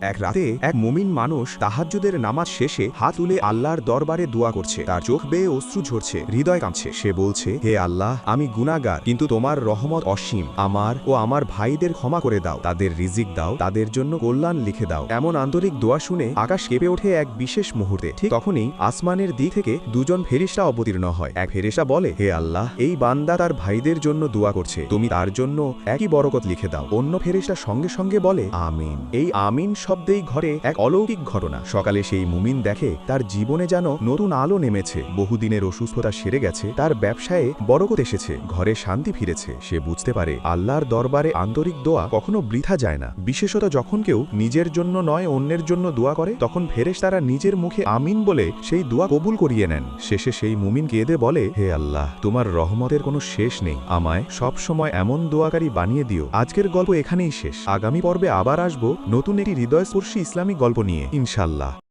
এক রাতে এক মুমিন মানুষ তাহাজ্জুদের নামাজ শেষে হাত তুলে আল্লাহর দরবারে দোয়া করছে। তার চোখ বেয়ে অশ্রু ঝরছে, হৃদয় কাঁপছে। সে বলছে, হে আল্লাহ, আমি গুনাগার কিন্তু তোমার রহমত অসীম। আমার ও আমার ভাইদের ক্ষমা করে দাও। তাদের রিজিক দাও, তাদের জন্য কল্যাণ লিখে দাও। এমন আন্তরিক দোয়া শুনে আকাশ কেঁপে ওঠে এক বিশেষ মুহূর্তে। ঠিক তখনই আসমানের দিক থেকে দুজন ফেরিস্তা অবতীর্ণ হয়। এক ফেরিস্তা বলে, হে আল্লাহ, এই বান্দা তার ভাইদের জন্য দোয়া করছে। তুমি তার জন্য একই বরকত লিখে দাও। অন্য ফেরিস্তা সঙ্গে সঙ্গে বলে, আমিন। এই আমিন শব্দেই ঘরে এক অলৌকিক ঘটনা। সকালে সেই মুমিন দেখে তার জীবনে যেন নতুন আলো নেমেছে। বহুদিনের অসুস্থতা সেরে গেছে, তার ব্যবসায়ে বরকত এসেছে, ঘরে শান্তি ফিরেছে। সে বুঝতে পারে আল্লাহর দরবারে আন্তরিক দোয়া কখনো বৃথা যায় না। বিশেষত যখন কেউ নিজের জন্য নয়, অন্যের জন্য দোয়া করে, তখন ফেরেশ তারা নিজের মুখে আমিন বলে সেই দোয়া কবুল করিয়ে নেন। শেষে সেই মুমিন কেঁদে বলে, হে আল্লাহ, তোমার রহমতের কোনো শেষ নেই। আমায় সব সময় এমন দোয়াকারী বানিয়ে দিও। আজকের গল্প এখানেই শেষ। আগামী পর্বে আবার আসব নতুন একটি হৃদয়স্পর্শী ইসলামী গল্প নিয়ে ইনশাল্লাহ।